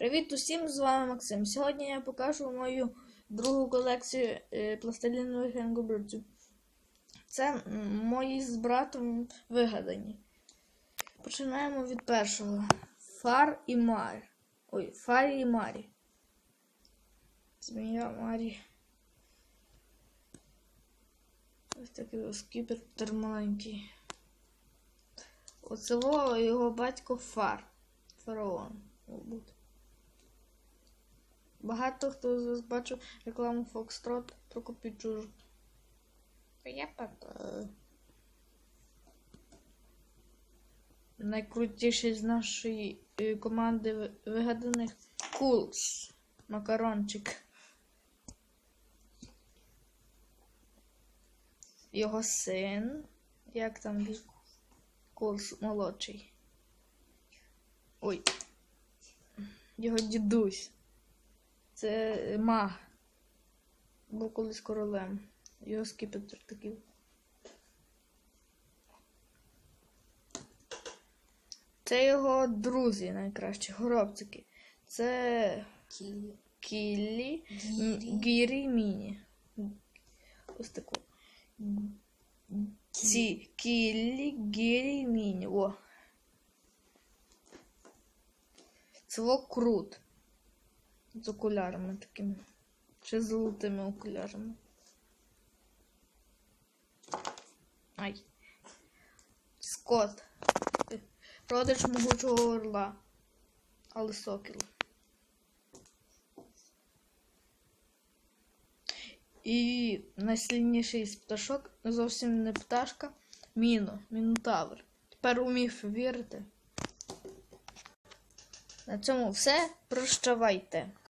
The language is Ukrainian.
Привіт усім! З вами Максим. Сьогодні я покажу мою другу колекцію е, пластилінових енгобрудців. Це мої з братом вигадані. Починаємо від першого. Фар і Мар. Ой, Фарі і Марі. Змія Марі. Ось такий ось кіпер маленький. Оцело його батько Фар. Фараон. мабуть. Багато хто з вас бачив рекламу Foxtrot про копічужу. Я папа. Найкрутіший з нашої е, команди вигаданих Кулс. Макарончик. Його син. Як там він? Кулс молодший. Ой. Його дідусь. Це маг. Був колись королем. Його скіпетр такий. Це його друзі найкращі, горобчики. Це. Кіллі, Гірі. Гірі Міні. Ось таку. Ці Кіллі, Гірі Міні. О. Це крут. З окулярами такими. Чи з золотими окулярами. Ай. Скот. Родич могучого орла. Але сокіл. І найсильніший з пташок зовсім не пташка. Міно, мінотавр. Тепер у міф вірите. На цьому все. Прощавайте.